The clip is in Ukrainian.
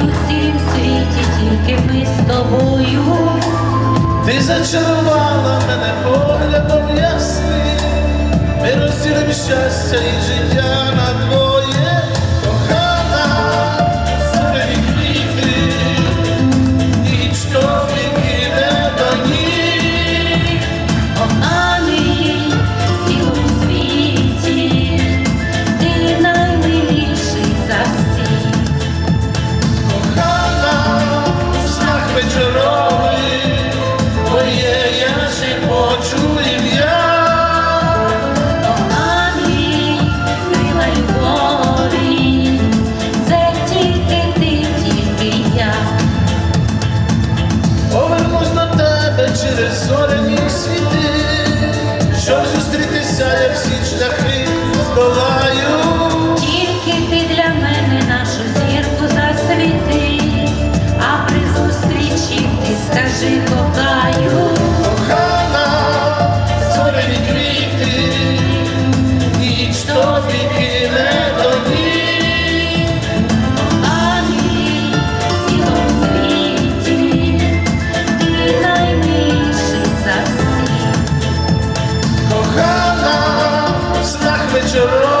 У усім світі, тільки ми з тобою. Ти зачарувала мене поглядом ясним, ми розділим щастя і життя. Всі кохаю, кохана, зоряні квіти, ніч тобі кине тобі, ані цілому світі, ти найміший за всіх. Кохана, в снах.